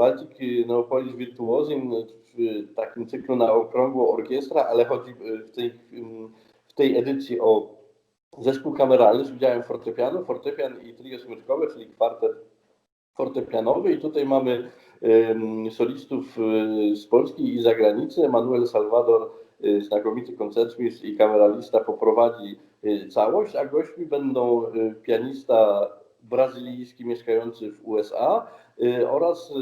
Baltic Neopolis Virtuosin w takim cyklu na okrągło orkiestra, ale chodzi w tej, w tej edycji o zespół kameralny z udziałem fortepianu, fortepian i trio smyczkowe, czyli kwartet fortepianowy i tutaj mamy solistów e, z Polski i zagranicy. Emanuel Salvador, znakomity koncertmistrz i kameralista poprowadzi całość, a gośćmi będą pianista brazylijski mieszkający w USA oraz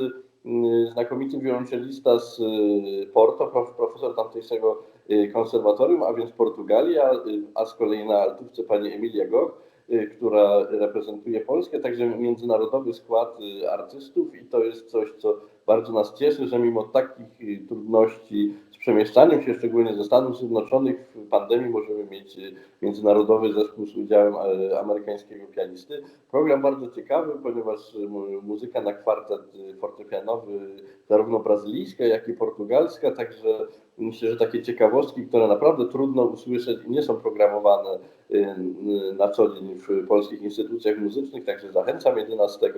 znakomity wiolonczelista z e, Porto, prof, profesor tamtejszego e, konserwatorium, a więc Portugalia, e, a z kolei na altówce pani Emilia Goch, y, która reprezentuje Polskę, także międzynarodowy skład y, artystów i to jest coś, co bardzo nas cieszy, że mimo takich y, trudności z przemieszczaniem się, szczególnie ze Stanów Zjednoczonych w pandemii możemy mieć y, międzynarodowy zespół z udziałem amerykańskiego pianisty. Program bardzo ciekawy, ponieważ y, mu- muzyka na kwartet y, fortepianowy, zarówno brazylijska, jak i portugalska, także myślę, że takie ciekawostki, które naprawdę trudno usłyszeć i nie są programowane y, y, na co dzień w polskich instytucjach muzycznych, także zachęcam 11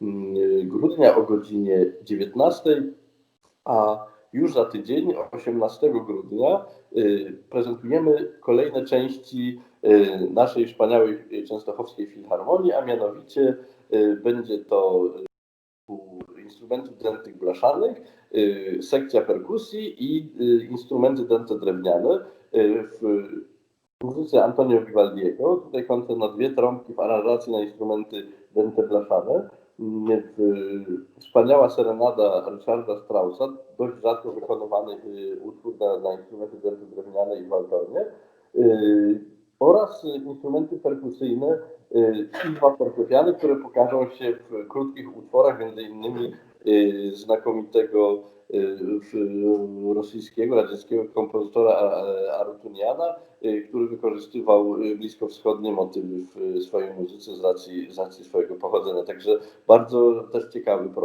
mm, grudnia o godzinie 19, a już za tydzień, 18 grudnia, y, prezentujemy kolejne części naszej wspaniałej częstochowskiej filharmonii, a mianowicie będzie to instrumentów dętych blaszanych, y, sekcja perkusji i y, instrumenty dęte drewniane y, w muzyce Antonio Vivaldiego. Tutaj koncert na dwie trąbki w aranżacji na instrumenty dęte blaszane. Y, wspaniała serenada Ryszarda Straussa, dość rzadko wykonywany utwór na, instrumenty dęte drewniane i. Y, oraz y, instrumenty perkusyjne y, i dwa fortepiany, które pokażą się w krótkich utworach, między innymi y, znakomitego y, rosyjskiego, radzieckiego kompozytora Arutuniana, y, który wykorzystywał y, bliskowschodnie motywy w swojej muzyce z racji, z racji swojego pochodzenia. Także bardzo też ciekawy program.